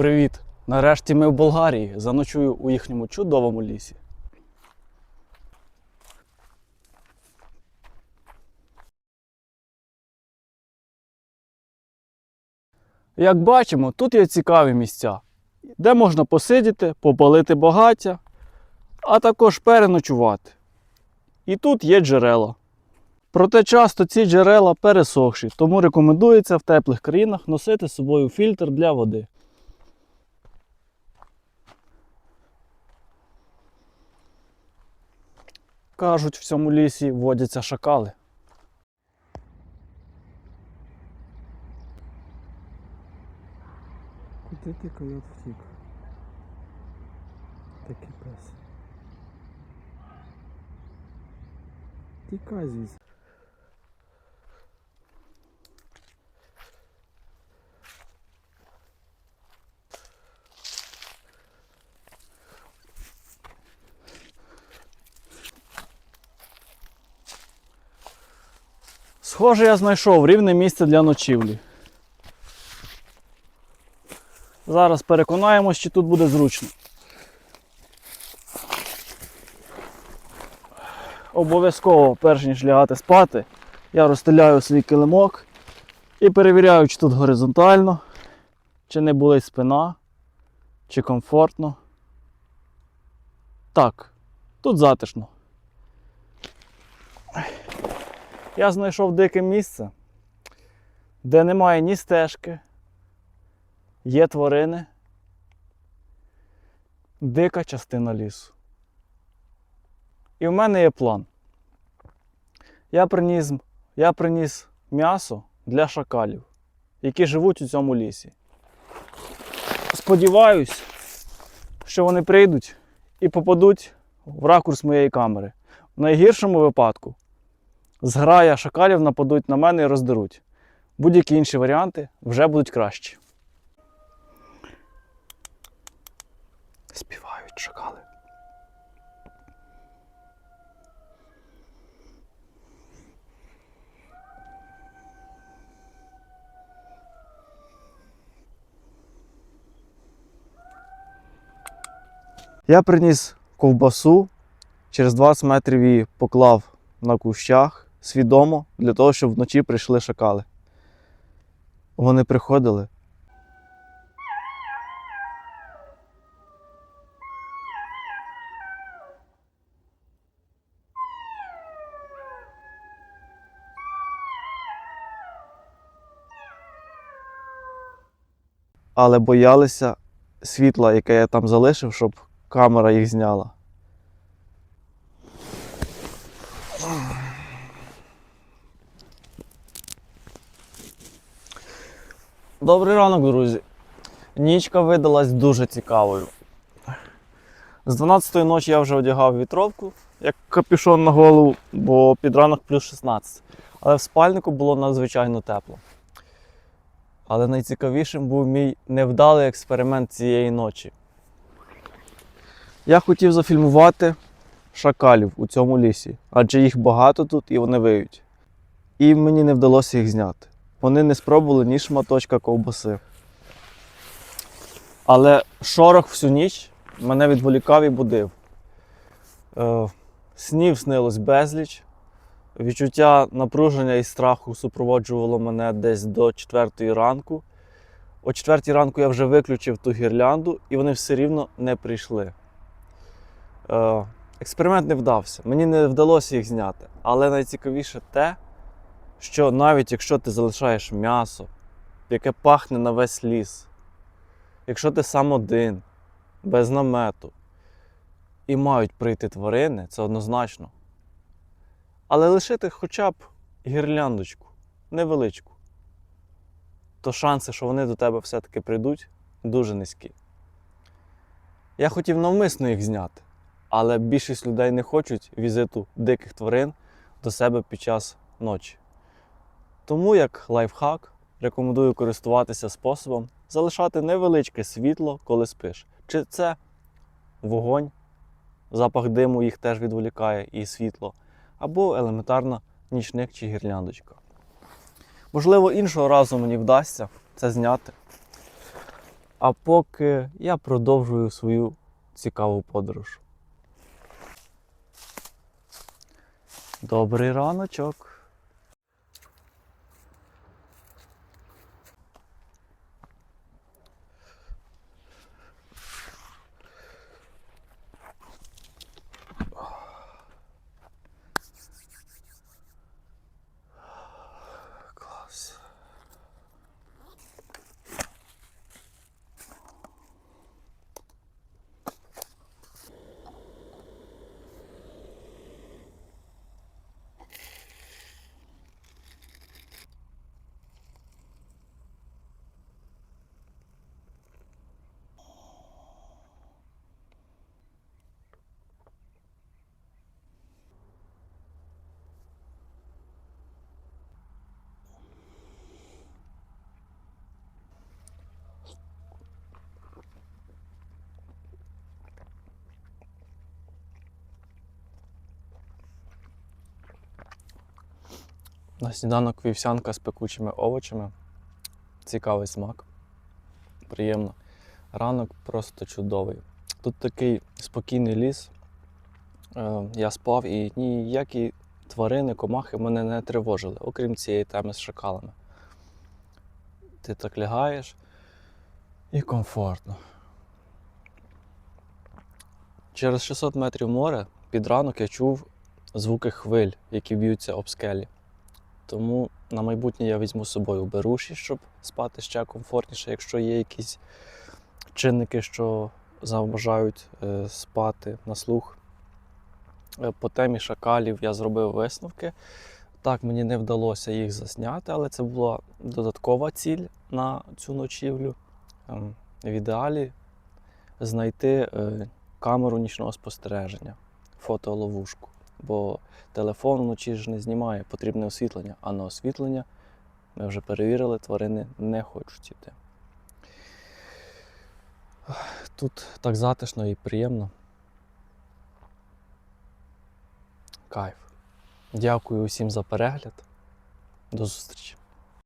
Привіт! Нарешті ми в Болгарії. Заночую у їхньому чудовому лісі. Як бачимо, тут є цікаві місця, де можна посидіти, попалити багаття, а також переночувати. І тут є джерела. Проте часто ці джерела пересохші, тому рекомендується в теплих країнах носити з собою фільтр для води. Кажуть, в цьому лісі водяться шакали. Куди ти койот втік? Такий пес. Тікай звідси. Схоже, я знайшов рівне місце для ночівлі. Зараз переконаємось, чи тут буде зручно. Обов'язково, перш ніж лягати спати, я розстеляю свій килимок і перевіряю, чи тут горизонтально, чи не болить спина, чи комфортно. Так, тут затишно. Я знайшов дике місце, де немає ні стежки, є тварини, дика частина лісу. І в мене є план. Я приніс, я приніс м'ясо для шакалів, які живуть у цьому лісі. Сподіваюсь, що вони прийдуть і попадуть в ракурс моєї камери. В найгіршому випадку зграя шакалів нападуть на мене і роздеруть. Будь-які інші варіанти вже будуть кращі. Співають шакали. Я приніс ковбасу, через 20 метрів її поклав на кущах свідомо для того, щоб вночі прийшли шакали. Вони приходили. Але боялися світла, яке я там залишив, щоб камера їх зняла. Добрий ранок, друзі. Нічка видалась дуже цікавою. З 12-ї ночі я вже одягав вітровку, як капюшон на голову, бо під ранок плюс 16. Але в спальнику було надзвичайно тепло. Але найцікавішим був мій невдалий експеримент цієї ночі. Я хотів зафільмувати шакалів у цьому лісі, адже їх багато тут і вони виють. І мені не вдалося їх зняти. Вони не спробували ні шматочка ковбаси. Але шорох всю ніч мене відволікав і будив. Е, снів снилось безліч. Відчуття напруження і страху супроводжувало мене десь до 4 ранку. О 4 ранку я вже виключив ту гірлянду, і вони все рівно не прийшли. Е, експеримент не вдався. Мені не вдалося їх зняти. Але найцікавіше те, що навіть якщо ти залишаєш м'ясо, яке пахне на весь ліс, якщо ти сам один, без намету, і мають прийти тварини, це однозначно. Але лишити хоча б гірляндочку, невеличку, то шанси, що вони до тебе все-таки прийдуть, дуже низькі. Я хотів навмисно їх зняти, але більшість людей не хочуть візиту диких тварин до себе під час ночі. Тому як лайфхак рекомендую користуватися способом залишати невеличке світло, коли спиш. Чи це вогонь, запах диму їх теж відволікає і світло, або елементарно нічник чи гірляндочка. Можливо, іншого разу мені вдасться це зняти. А поки я продовжую свою цікаву подорож. Добрий раночок. На сніданок вівсянка з пекучими овочами. Цікавий смак. Приємно. Ранок просто чудовий. Тут такий спокійний ліс. Е, Я спав і ніякі тварини, комахи мене не тривожили, окрім цієї теми з шакалами. Ти так лягаєш і комфортно. Через 600 метрів море під ранок я чув звуки хвиль, які б'ються об скелі. Тому на майбутнє я візьму з собою беруші, щоб спати ще комфортніше, якщо є якісь чинники, що заважають е, спати на слух. Е, По темі шакалів я зробив висновки. Так, мені не вдалося їх засняти, але це була додаткова ціль на цю ночівлю. Ем, В ідеалі знайти е, камеру нічного спостереження, фотоловушку. Бо телефон вночі ж не знімає, потрібне освітлення. А на освітлення ми вже перевірили, тварини не хочуть йти. Тут так затишно і приємно. Кайф. Дякую усім за перегляд. До зустрічі.